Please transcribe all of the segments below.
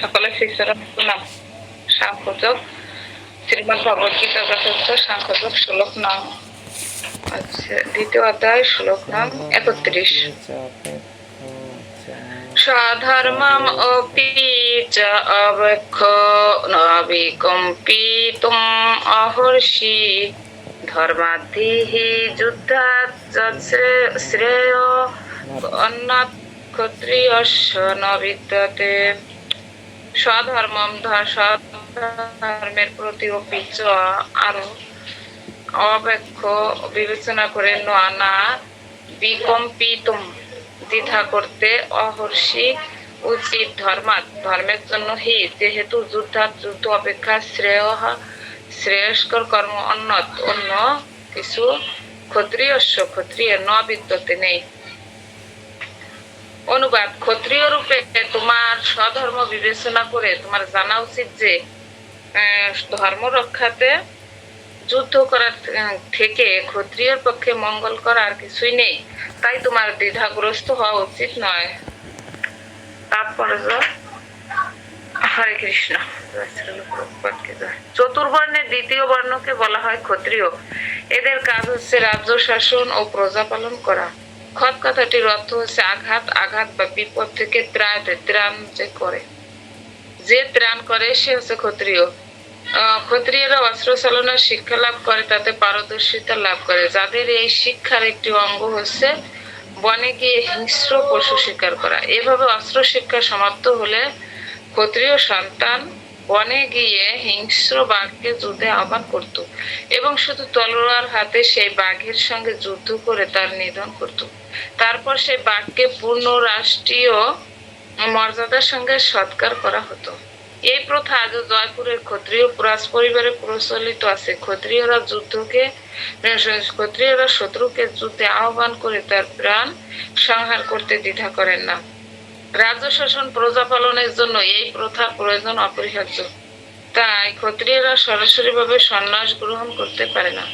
সকলে শিষ্যরা নাম সাংখ্যযোগ শ্রীমদ যথার্থ শ্লোক নাম আচ্ছা দ্বিতীয় অধ্যায়, শ্লোক নাম একত্রিশ। স্বধর্মম অপি চ অবক্ষ নবিকম্পিতুম অহর্ষি। ধর্মাদ্ধিः যুদ্ধাৎ শ্রেয় স্বধর্মম ধ- ধর্মের প্রতি অপিচ আরও অপেক্ষ বিবেচনা করে না বিকম্পিতুম দ্বিধা করতে অহর্ষি উচিত ধর্মাত ধর্মের জন্য হি, যেহেতু যুদ্ধাত যুদ্ধ অপেক্ষা শ্রেয় শ্রেয়স্কর কর্ম অন্যত। অন্য কিছু ক্ষত্রিয়স্য ক্ষত্রিয় ন বিদ্যতে নেই। অনুবাদ ক্ষত্রিয় রূপে তোমার স্বধর্ম বিবেচনা করে তোমার জানা উচিত যে ধর্ম রক্ষাতে যুদ্ধ করার থেকে ক্ষত্রিয়র পক্ষে মঙ্গল করা আর কিছুই নেই। তাই তোমার দ্বিধাগ্রস্ত হওয়া উচিত নয়। তারপরে হরে কৃষ্ণ। চতুর্বর্ণের দ্বিতীয় বর্ণকে বলা হয় ক্ষত্রিয়। এদের কাজ হচ্ছে রাজ্য শাসন ও প্রজা পালন করা। খত কথাটির অর্থ হচ্ছে আঘাত আঘাত বা বিপদ থেকে ত্রাণ ত্রাণ যে করে। যে ত্রাণ করে, সে হচ্ছে ক্ষত্রিয়। ক্ষত্রিয়রা অস্ত্র চালনার শিক্ষা লাভ করে, তাতে পারদর্শিতা লাভ করে। যাদের এই শিক্ষার একটি অঙ্গ হচ্ছে, বনে গিয়ে হিংস্র পশু শিকার করা। এভাবে অস্ত্র শিক্ষা সমাপ্ত হলে ক্ষত্রিয় সন্তান বনে গিয়ে হিংস্র বাঘকে যুদ্ধে আহ্বান করত এবং শুধু তলোয়ার হাতে সেই বাঘের সঙ্গে যুদ্ধ করে তার নিধন করত। তারপর সেই বাঘকে পূর্ণ রাষ্ট্রীয় মর্যাদার সঙ্গে সৎকার করা হতো। এই প্রথা আজও জয়পুরের ক্ষত্রিয় রাজ পরিবারে প্রচলিত আছে। ক্ষত্রিয়রা যুদ্ধকে, ক্ষত্রিয়রা শত্রুকে যুদ্ধে আহ্বান করে তার প্রাণ সংহার করতে দ্বিধা করেন না। রাজ্য শাসন প্রজা পালনের জন্য এই প্রথা প্রয়োজন অপরিহার্য। তাই ক্ষত্রিয়রা সরাসরি ভাবে সন্ন্যাস গ্রহণ করতে পারে না।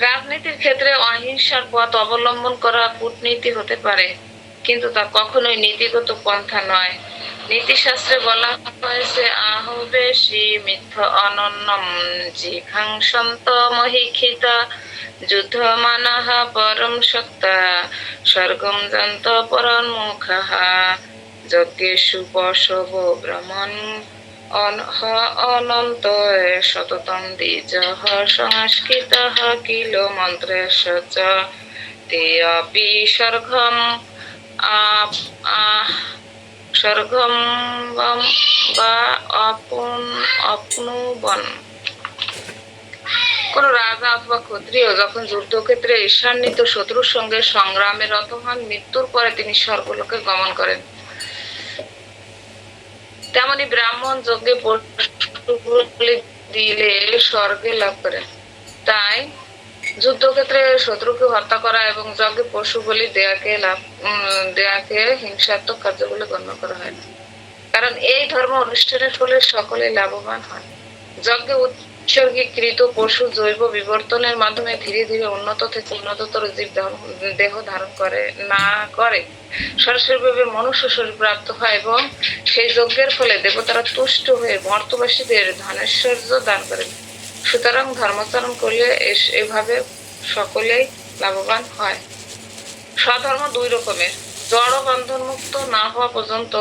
রাজনীতির ক্ষেত্রে অহিংসার পথ অবলম্বন করা কূটনীতি হতে পারে, কিন্তু তা কখনোই নীতিগত পন্থা নয়। নীতিশাস্ত্রে বলা হয়েছে আহবেশি মিথ্য অনন্যম জিঘাংসন্ত মহিক্ষিতা যুদ্ধ মানাহ পরম সত্তা স্বর্গম যন্ত পরন্মুখः যজ্ঞেষু পশব ব্রহ্মণ অনন্ত সততম দ্বিজः সংস্কৃতः কিল মন্ত্রেশ চ তে অপি স্বর্গম আহ স্বর্গম বা অপুন অপনুবন কোন রাজা অথবা ক্ষত্রিয় যখন যুদ্ধক্ষেত্রে ঈর্ষান্বিত শত্রুর সঙ্গে সংগ্রামে রত হন মৃত্যুর পরে তিনি স্বর্গলোকে গমন করেন। তেমনি ব্রাহ্মণ যজ্ঞে দিলে স্বর্গে লাভ করেন। তাই যুদ্ধক্ষেত্রে শত্রুকে হত্যা করা এবং যজ্ঞে পশু বলি দেয়াকে লাভ দেয়াকে হিংসাত্মক কার্য বলে গণ্য করা হয় না। কারণ এই ধর্ম অনুষ্ঠানের ফলে সকলে লাভবান হয়। যজ্ঞে উৎসর্গীকৃত পশু জৈব বিবর্তনের মাধ্যমে ধীরে ধীরে উন্নত থেকে উন্নততর জীব দেহ ধারণ করে, না করে সরাসরিভাবে মনুষ্য শরীর প্রাপ্ত হয় এবং সেই যজ্ঞের ফলে দেবতারা তুষ্ট হয়ে মর্তবাসীদের ধনেশ্বর্য দান করেন। সুতরাং ধর্মাচরণ করলে এভাবে সকলেই লাভবান হয়। স্বধর্ম দুই রকমের। জড় বন্ধন মুক্ত না হওয়া পর্যন্ত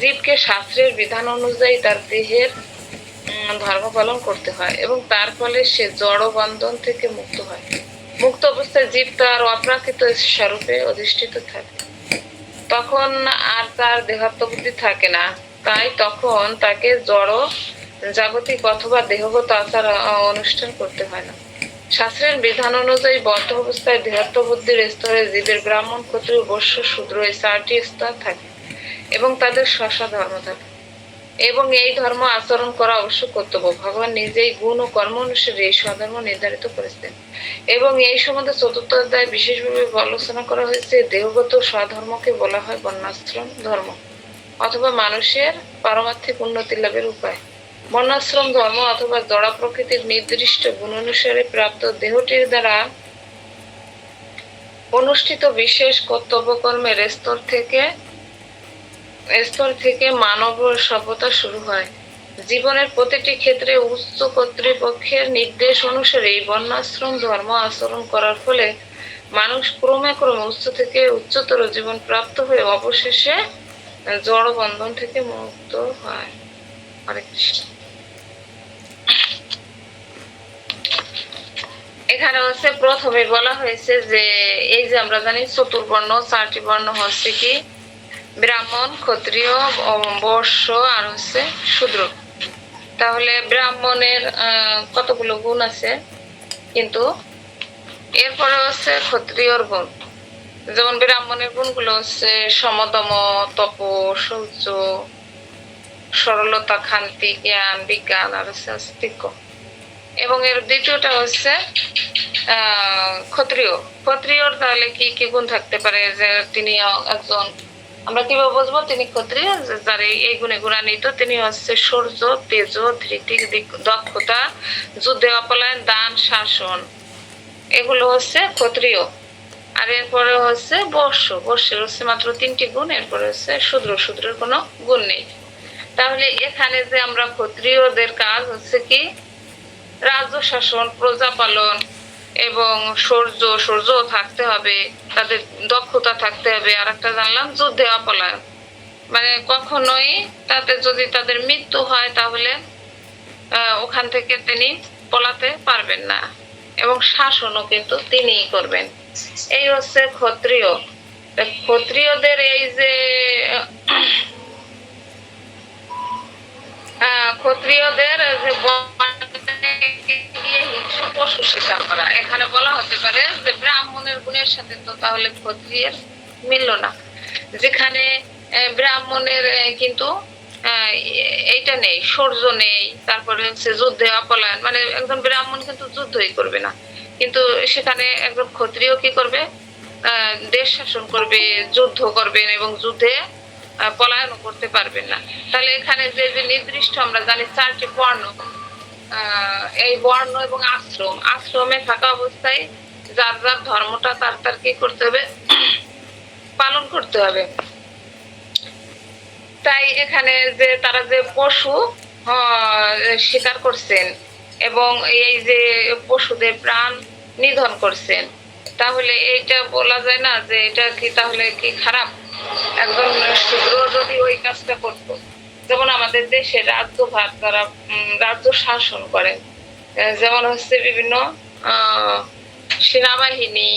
জীবকে শাস্ত্রের বিধান অনুযায়ী তার দেহের ধর্ম পালন করতে হয় এবং তার ফলে সে জড় বন্ধন থেকে মুক্ত হয়। মুক্ত অবস্থায় জীব তার অপ্রাকৃত স্বরূপে অধিষ্ঠিত থাকে। তখন আর তার দেহাত্ম বুদ্ধি থাকে না। তাই তখন তাকে জড় জাগতিক অথবা দেহগত আচার অনুষ্ঠান করতে হয় না। শাস্ত্রের বিধান অনুযায়ী বদ্ধ অবস্থায় দেহাত্ম বুদ্ধির স্তরে জীবের ব্রাহ্মণ, ক্ষত্রিয় বৈশ্য শূদ্র এই চারটি স্তর থাকে এবং তাদের স্বস্ব ধর্ম থাকে। এবং এই ধর্ম আচরণ করা অবশ্য কর্তব্য। ভগবান নিজেই গুণ ও কর্ম অনুসারে এই স্বধর্ম নির্ধারিত করেছেন। এবং এই সম্বন্ধে চতুর্থ অধ্যায় বিশেষভাবে আলোচনা করা হয়েছে, দেহগত স্বধর্মকে বলা হয় বর্ণাশ্রম ধর্ম, অথবা মানুষের পারমার্থিক উন্নতি লাভের উপায়। বর্ণাশ্রম ধর্ম অথবা জড়া প্রকৃতির নির্দিষ্ট গুণ অনুসারে প্রাপ্ত দেহটির দ্বারা অনুষ্ঠিত বিশেষ কর্তব্য কর্মের স্তর থেকে স্তর থেকে মানব সভ্যতা শুরু হয়। জীবনের প্রতিটি ক্ষেত্রে উচ্চ কর্তৃপক্ষের নির্দেশ অনুসারে বর্ণাশ্রম ধর্ম আচরণ করার ফলে মানুষ ক্রমে ক্রমে উচ্চ থেকে উচ্চতর জীবন প্রাপ্ত হয়ে অবশেষে জড় বন্ধন থেকে মুক্ত হয়। হরে কৃষ্ণ। এখানে হচ্ছে প্রথমে বলা হয়েছে যে, এই যে আমরা জানি চতুর্বর্ণ চারটি বর্ণ হচ্ছে কি? ব্রাহ্মণ, ক্ষত্রিয় বর্ষ, আর হচ্ছে শূদ্র। তাহলে ব্রাহ্মণের কতগুলো গুণ আছে? কিন্তু এরপরে হচ্ছে ক্ষত্রিয়র গুণ। যেমন ব্রাহ্মণের গুণগুলো হচ্ছে সমদম তপ শৌচ সরলতা, খান্তি, জ্ঞান, বিজ্ঞান, আর হচ্ছে এবং এর দ্বিতীয়টা হচ্ছে ক্ষত্রিয়। ক্ষত্রিয়র তাহলে কি কি গুণ থাকতে পারে যে তিনি একজন আমরা কীভাবে বুঝব? তিনি ক্ষত্রিয় যার এই- গুণে গুণান্বিত, তিনি হচ্ছে সৌর্য, তেজ ধৃতি দিক- দক্ষতা, যুদ্ধে, অপলায়ন, দান, শাসন। এগুলো হচ্ছে ক্ষত্রিয়। আর এরপরে হচ্ছে বর্ষ। বর্ষের হচ্ছে মাত্র তিনটি গুণ, এরপরে হচ্ছে শূদ্র। শূদ্রের কোনো গুণ নেই। তাহলে এখানে যে আমরা ক্ষত্রিয়দের কাজ হচ্ছে কি? রাজ্য শাসন, প্রজা পালন এবং সৌর্য সৌর্য থাকতে হবে, তাদের দক্ষতা থাকতে হবে। আর একটা জানলাম, যুদ্ধে অপলায়ন। মানে কখনোই তাতে যদি তাদের মৃত্যু হয় তাহলে ওখান থেকে তিনি পলাতে পারবেন না এবং শাসনও কিন্তু তিনিই করবেন। এই হচ্ছে ক্ষত্রিয়। ক্ষত্রিয়দের এই যে ক্ষত্রিয়দের যে পশু শিকার করা এখানে বলা হতে পারে যে ব্রাহ্মণের গুণের সাথে তো তাহলে ক্ষত্রিয়ের মিলল না যেখানে ব্রাহ্মণের কিন্তু এইটা নেই সৌর্য নেই তারপরে হচ্ছে যুদ্ধে অপলায়ন মানে একজন ব্রাহ্মণ কিন্তু যুদ্ধই করবে না কিন্তু সেখানে একজন ক্ষত্রিয় কি করবে দেশ শাসন করবে যুদ্ধ করবেন এবং যুদ্ধে আহ, পলায়নও করতে পারবেন না তাহলে এখানে যে নির্দিষ্ট আমরা জানি চারটি আহ, এই বর্ণ এবং আশ্রম। আশ্রমে থাকা অবস্থায় যার যার ধর্মটা তার তার কি করতে হবে? পালন করতে হবে। তাই এখানে যে তারা যে পশু শিকার করছেন এবং এই যে পশুদের প্রাণ নিধন করছেন, তাহলে এইটা বলা যায় না যে এটা কি তাহলে কি খারাপ? একজন শূদ্র যদি ওই কাজটা করতো। যেমন আমাদের দেশে রাজ্য রাজ্যভার তারা রাজ্য শাসন করে। যেমন হচ্ছে বিভিন্ন সেনাবাহিনী,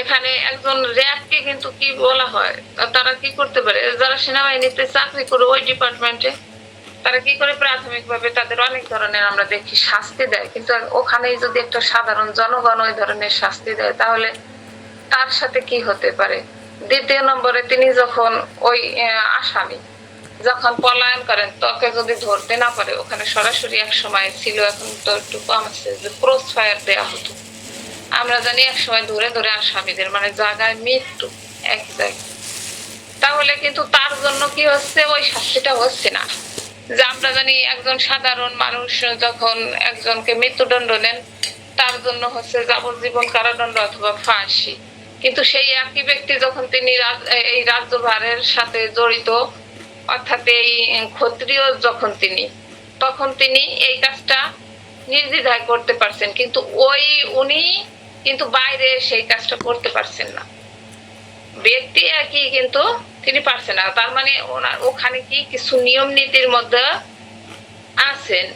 এখানে একজন র্যাবকে কিন্তু কি বলা হয় তারা কি করতে পারে? যারা সেনাবাহিনীতে চাকরি করে ওই ডিপার্টমেন্টে তারা কি করে? প্রাথমিকভাবে তাদের অনেক ধরনের আমরা দেখি শাস্তি দেয়। কিন্তু ওখানেই যদি একটা সাধারণ জনগণ ওই ধরনের শাস্তি দেয়, তাহলে তার সাথে কি হতে পারে? দ্বিতীয় নম্বরে তিনি যখন ওই আসামি যখন পলায়ন করেন, তোকে যদি ধরতে না পারে, ওখানে সরাসরি এক সময় ছিল, এখন তো একটু কম আছে যে ক্রস ফায়ার দেওয়া হতো। আমরা জানি এক সময় ধরে ধরে আসামিদের মানে জায়গায় মৃত্যু, এক জায়গায়। তাহলে কিন্তু তার জন্য কি হচ্ছে? ওই শাস্তিটা হচ্ছে না। যে আমরা জানি একজন সাধারণ মানুষ যখন একজনকে মৃত্যুদণ্ড নেন, তার জন্য হচ্ছে যাবজ্জীবন কারাদণ্ড অথবা ফাঁসি। কিন্তু সেই একই ব্যক্তি যখন তিনি এই রাজ্যভারের সাথে জড়িত অর্থাৎ এই ক্ষত্রিয় যখন তিনি, তখন তিনি এই কাজটা নির্দ্বিধায় করতে পারছেন, কিন্তু ওই উনি কিন্তু বাইরে সেই কাজটা করতে পারছেন না। ব্যক্তি একই কিন্তু তিনি পারছেন না। তার মানে ওনার ওখানে কি কিছু নিয়ম নীতির মধ্যে আছেন?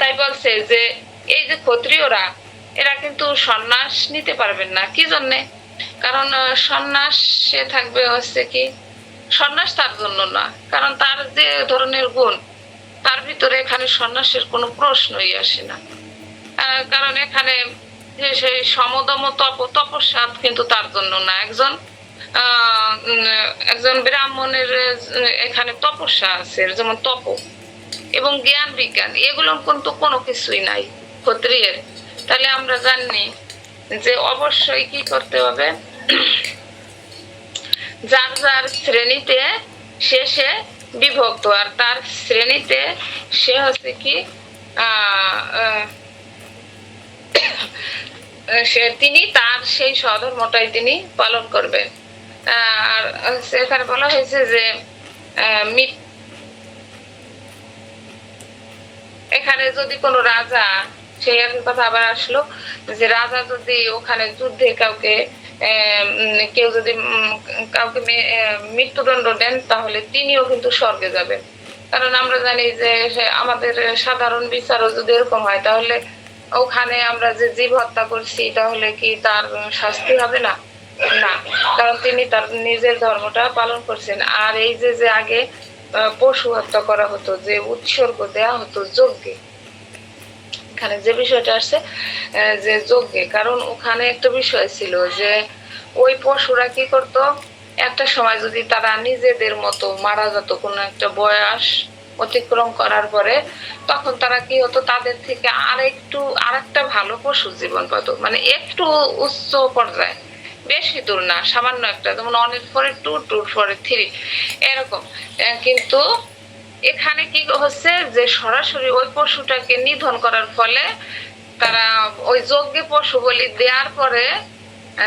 তাই বলছে যে এই যে ক্ষত্রিয়রা, এরা কিন্তু সন্ন্যাস নিতে পারবেন না। কি জন্যে? কারণ সন্ন্যাস থাকবে হচ্ছে কি সন্ন্যাস তার জন্য না। কারণ তার যে ধরনের গুণ, তার ভিতরে এখানে সন্ন্যাসের কোনো প্রশ্নই আসে না। কারণ এখানে যে সেই সমদম তপ তপস্যা কিন্তু তার জন্য না। একজন একজন ব্রাহ্মণের এখানে তপস্যা আছে, যেমন তপ এবং জ্ঞান বিজ্ঞান এগুলো কিন্তু কোনো কিছুই নাই, ক্ষত্রিয়ের। তাহলে আমরা জানি যে অবশ্যই কি করতে হবে? যার যার শ্রেণীতে সে বিভক্ত, আর তার শ্রেণীতে সে হচ্ছে কি সে তিনি তার সেই স্বধর্মটাই তিনি পালন করবেন। আর এখানে বলা হয়েছে যে এখানে যদি কোনো রাজা, সেই একই কথা আবার আসলো, যে রাজা যদি ওখানে যুদ্ধে কাউকে কেউ যদি কাউকে মৃত্যুদণ্ড দেন, তাহলে তিনিও কিন্তু স্বর্গে যাবেন। কারণ আমরা জানি যে আমাদের সাধারণ বিচারও যদি এরকম হয়, তাহলে ওখানে আমরা যে জীব হত্যা করছি, তাহলে কি তার শাস্তি হবে না? না। কারণ তিনি তার নিজের ধর্মটা পালন করছেন। আর এই যে যে আগে পশু হত্যা করা হতো, যে উৎসর্গ দেয়া হতো যজ্ঞে এখানে যে বিষয়টা আসছে যে যজ্ঞে, কারণ ওখানে একটা বিষয় ছিল যে ওই পশুরা কি করত, একটা সময় যদি তারা নিজেদের মতো মারা যেত কোনো একটা বয়স অতিক্রম করার পরে, তখন তারা কি হতো, তাদের থেকে আর একটু আর একটা ভালো পশু জীবন পেত। মানে একটু উচ্চ পর্যায়ে, বেশি দূর না, সামান্য একটা, যেমন অনেক পরে টু টু পরে থ্রি, এরকম। কিন্তু এখানে কি হচ্ছে যে সরাসরি ওই পশুটাকে নিধন করার ফলে তারা ওই যজ্ঞে পশু বলি দেওয়ার পরে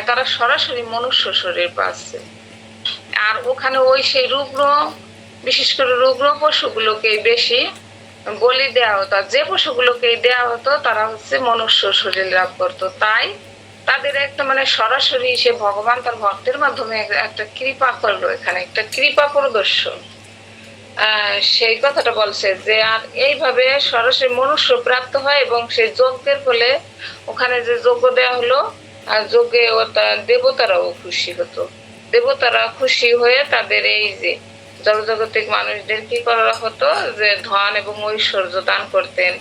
তারা সরাসরি মনুষ্য শরীর পাচ্ছে। আর ওখানে ওই সেই রুগ্ন, বিশেষ করে রুগ্ন পশুগুলোকে বেশি বলি দেওয়া হতো। যে পশুগুলোকে দেওয়া হতো, তারা হচ্ছে মনুষ্য শরীর লাভ করতো। তাই তাদের একটা মানে সরাসরি সে ভগবান তার ভক্তের মাধ্যমে একটা কৃপা করল এখানে, একটা কৃপা প্রদর্শন। সেই কথাটা বলছে যে, আর এইভাবে সরাসরি মনুষ্য প্রাপ্ত হয় এবং সেই যজ্ঞের ফলে ওখানে যে যজ্ঞ দেওয়া হলো, আর যজ্ঞে ও দেবতারাও খুশি হতো। দেবতারা খুশি হয়ে তাদের এই যে জগজাগতিক মানুষদের কি করা হতো? যে ধন এবং ঐশ্বর্য দান করতেন।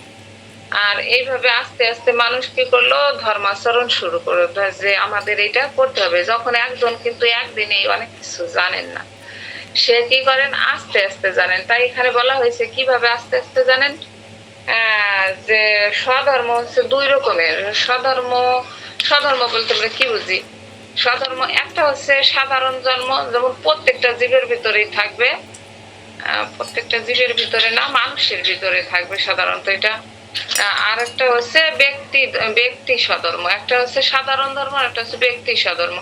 আর এইভাবে আস্তে আস্তে মানুষ কি করল? ধর্মাচরণ শুরু করল যে, আমাদের এটা করতে হবে। যখন একজন কিন্তু একদিনেই অনেক কিছু জানেন না। সে কি করেন? আস্তে আস্তে জানেন। তাই এখানে বলা হয়েছে, কীভাবে আস্তে আস্তে জানেন? যে স্বধর্ম হচ্ছে দুই রকমের। স্বধর্ম স্বধর্ম বলতে আমরা কি বুঝি? স্বধর্ম একটা হচ্ছে সাধারণ জন্ম, যেমন প্রত্যেকটা জীবের ভিতরেই থাকবে। প্রত্যেকটা জীবের ভিতরে না, মানুষের ভিতরে থাকবে সাধারণত এটা। আর একটা হচ্ছে ব্যক্তি ব্যক্তি স্বধর্ম। একটা হচ্ছে সাধারণ ধর্ম, আর একটা হচ্ছে ব্যক্তি স্বধর্ম।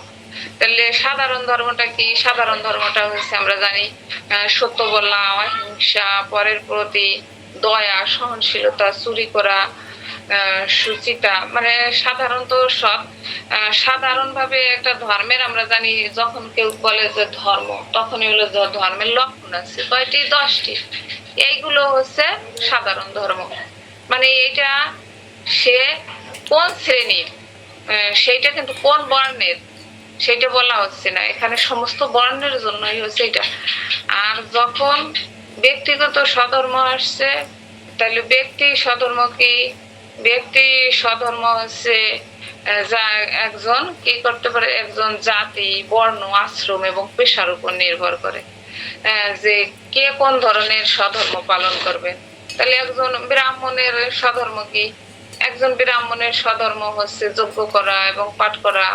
তাহলে সাধারণ ধর্মটা কি? সাধারণ ধর্মটা হচ্ছে আমরা জানি সত্য বলা অহিংসা, পরের প্রতি দয়া, সহনশীলতা, চুরি করা সুচিতা। মানে সাধারণত সব সাধারণভাবে একটা ধর্মের আমরা জানি, যখন কেউ বলে যে ধর্ম, তখনই হলো ধর্মের লক্ষণ আছে। কয়টি? দশটি। এইগুলো হচ্ছে সাধারণ ধর্ম। মানে এটা সে কোন শ্রেণির? সেইটা কিন্তু কোন বর্ণের? সেটা বলা হচ্ছে না। এখানে সমস্ত বর্ণের জন্যই হচ্ছে এটা। আর যখন ব্যক্তিগত স্বধর্ম আসছে, তাহলে ব্যক্তি স্বধর্ম কি? ব্যক্তি স্বধর্ম হচ্ছে যা একজন কি করতে পারে? একজন জাতি, বর্ণ, আশ্রম এবং পেশার উপর নির্ভর করে। যে কে কোন ধরনের স্বধর্ম পালন করবে? তাহলে একজন ব্রাহ্মণের স্বধর্ম কি? একজন ব্রাহ্মণের স্বধর্ম হচ্ছে যজ্ঞ করা এবং পাঠ করা।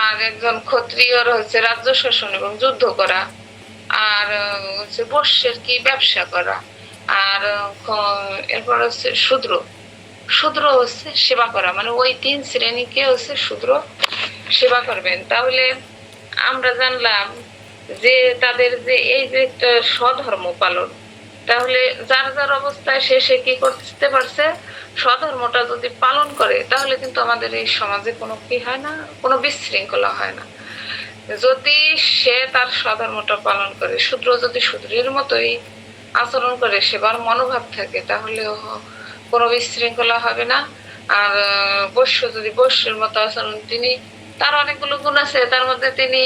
আর একজন ক্ষত্রিয়র হচ্ছে রাজ্য শাসন এবং যুদ্ধ করা, আর হচ্ছে বর্ষের কি ব্যবসা করা, আর এরপর হচ্ছে শূদ্র। শূদ্র হচ্ছে সেবা করা মানে ওই তিন শ্রেণীকে হচ্ছে শূদ্র সেবা করবেন। তাহলে আমরা জানলাম যে তাদের যে এই যে একটা স্বধর্ম পালন তাহলে যার যার অবস্থায় সে সে কি করতে পারছে? স্বধর্মটা যদি পালন করে, তাহলে কিন্তু আমাদের এই সমাজে কোনো কি হয় না? কোনো বিশৃঙ্খলা হয় না। যদি সে তার স্বধর্মটা পালন করে, শূদ্র যদি শূদ্রের মতোই আচরণ করে, সেবার মনোভাব থাকে তাহলে কোনো বিশৃঙ্খলা হবে না। আর বৈশ্য যদি বৈশ্যের মতো আচরণ, তিনি তার অনেকগুলো গুণ আছে, তার মধ্যে তিনি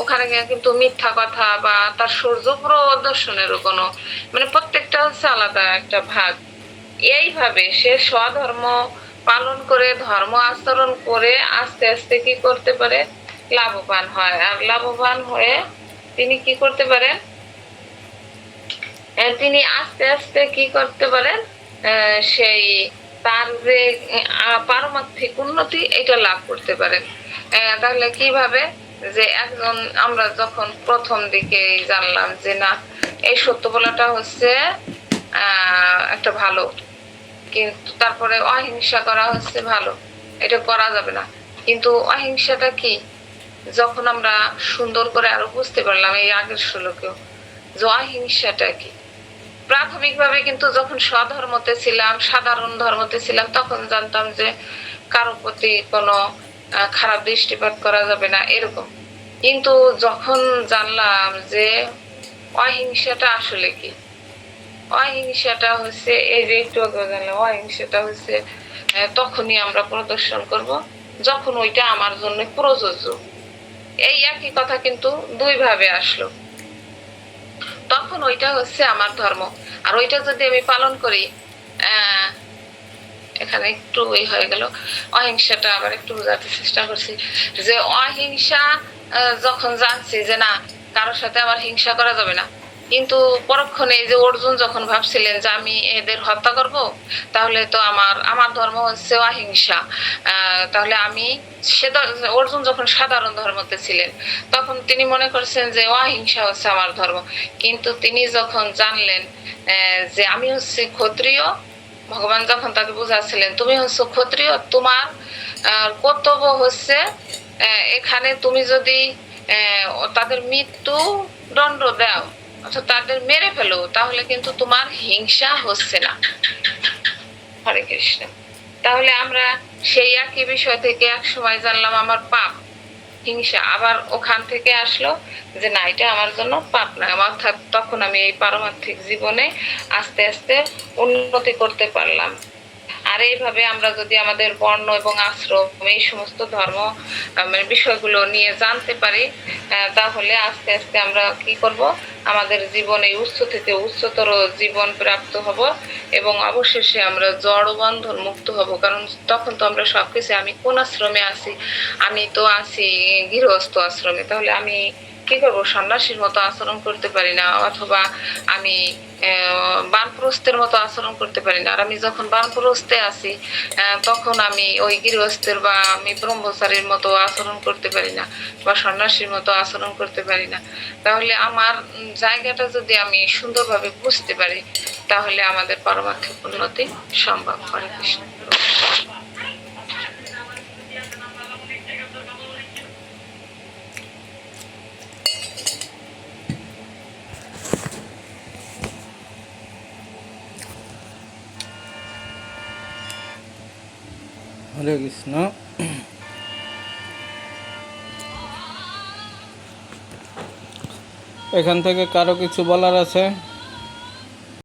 ওখানে কিন্তু মিথ্যা কথা বা তার সূর্য প্রদর্শনেরও কোনো মানে প্রত্যেকটা হচ্ছে আলাদা একটা ভাগ। এইভাবে সে স্বধর্ম পালন করে, ধর্ম আচরণ করে আস্তে আস্তে কি করতে পারে? লাভবান হয়। আর লাভবান হয়ে তিনি কি করতে পারেন? তিনি আস্তে আস্তে কি করতে পারেন? সেই তার যে পারমার্থিক উন্নতি, এটা লাভ করতে পারেন। তাহলে কীভাবে? যে একজন আমরা যখন প্রথম দিকে জানলাম যে না, এই সত্য বলাটা হচ্ছে একটা ভালো। কিন্তু তারপরে অহিংসা করা হচ্ছে ভালো। এটা করা যাবে না। কিন্তু অহিংসাটা কি? যখন আমরা সুন্দর করে আরও বুঝতে পারলাম এই আগের শ্লোকেও, যে অহিংসাটা কি? প্রাথমিকভাবে কিন্তু যখন স্বধর্মতে ছিলাম, সাধারণ ধর্মতে ছিলাম, তখন জানতাম যে কারও প্রতি কোনো খারাপ দৃষ্টিপাত করা যাবে না, এরকম। কিন্তু যখন জানলাম যে অহিংসাটা আসলে কি, অহিংসাটা হচ্ছে এই যে একটু আগে জানলাম, অহিংসাটা হচ্ছে তখনই আমরা প্রদর্শন করব, যখন ওইটা আমার জন্য প্রযোজ্য। এই একই কথা কিন্তু দুই ভাবে আসলো। তখন ওইটা হচ্ছে আমার ধর্ম। আর ওইটা যদি আমি পালন করি এখানে একটু ওই হয়ে গেল। অহিংসাটা আবার একটু বোঝাতে চেষ্টা করছি যে অহিংসা যখন জানছি যে না, কারোর সাথে আমার হিংসা করা যাবে না। কিন্তু পরক্ষণে যে অর্জুন যখন ভাবছিলেন যে আমি এদের হত্যা করব, তাহলে তো আমার আমার ধর্ম হচ্ছে অহিংসা। তাহলে আমি সে অর্জুন যখন সাধারণ ধর্মতে ছিলেন, তখন তিনি মনে করছেন যে অহিংসা হচ্ছে আমার ধর্ম। কিন্তু তিনি যখন জানলেন যে আমি হচ্ছে ক্ষত্রিয় ভগবান যখন তাকে বুঝাচ্ছিলেন তুমি হচ্ছে ক্ষত্রিয়, তোমার কর্তব্য হচ্ছে এখানে তুমি যদি তাদের মৃত্যু দণ্ড দাও, অর্থাৎ তাদের মেরে ফেলো, তাহলে কিন্তু তোমার হিংসা হচ্ছে না। হরে কৃষ্ণ। তাহলে আমরা সেই একই বিষয় থেকে এক সময় জানলাম আমার পাপ। হিংসা। আবার ওখান থেকে আসলো যে, না, এটা আমার জন্য পাপ না। অর্থাৎ তখন আমি এই পারমার্থিক জীবনে আস্তে আস্তে উন্নতি করতে পারলাম। আর এইভাবে আমরা যদি আমাদের বর্ণ এবং আশ্রম, এই সমস্ত ধর্ম মানে বিষয়গুলো নিয়ে জানতে পারি তাহলে আস্তে আস্তে আমরা কি করব? আমাদের জীবনে উচ্চ থেকে উচ্চতর জীবন প্রাপ্ত হব এবং অবশেষে আমরা জড় বন্ধন মুক্ত হব। কারণ তখন তো আমরা সবকিছু, আমি কোন আশ্রমে আছি? আমি তো আছি গৃহস্থ আশ্রমে। তাহলে আমি কি করব? সন্ন্যাসীর মতো আচরণ করতে পারি না অথবা আমি আহ, বানপ্রস্থের মতো আচরণ করতে পারি না। আর আমি যখন বানপ্রস্থে আছি তখন আমি ওই গৃহস্থের বা আমি ব্রহ্মচারীর মতো আচরণ করতে পারি না বা সন্ন্যাসীর মতো আচরণ করতে পারি না। তাহলে আমার জায়গাটা যদি আমি সুন্দরভাবে বুঝতে পারি তাহলে আমাদের পারমার্থিক উন্নতি সম্ভব হরে কৃষ্ণ। হরে কৃষ্ণ। এখান থেকে কারও কিছু বলার আছে?